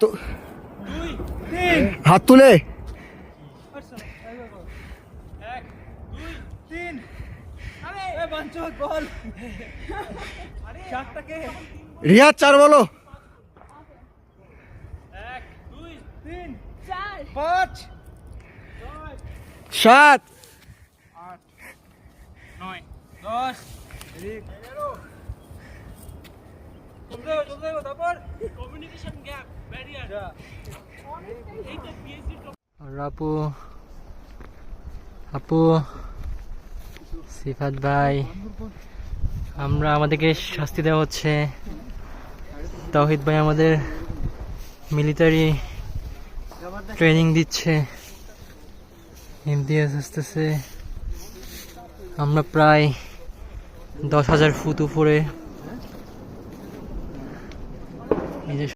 তো হাত তুলে। রিয়াজ চার বলো। পাঁচ। সাত। নয় দশ। তারপর আর আপু আপু, সিফাত ভাই, আমরা আমাদেরকে শাস্তি দেওয়া হচ্ছে। তহিদ ভাই আমাদের মিলিটারি ট্রেনিং দিচ্ছে। ইমতিয়াজ আসতেছে। আমরা প্রায় দশ হাজার ফুট উপরে।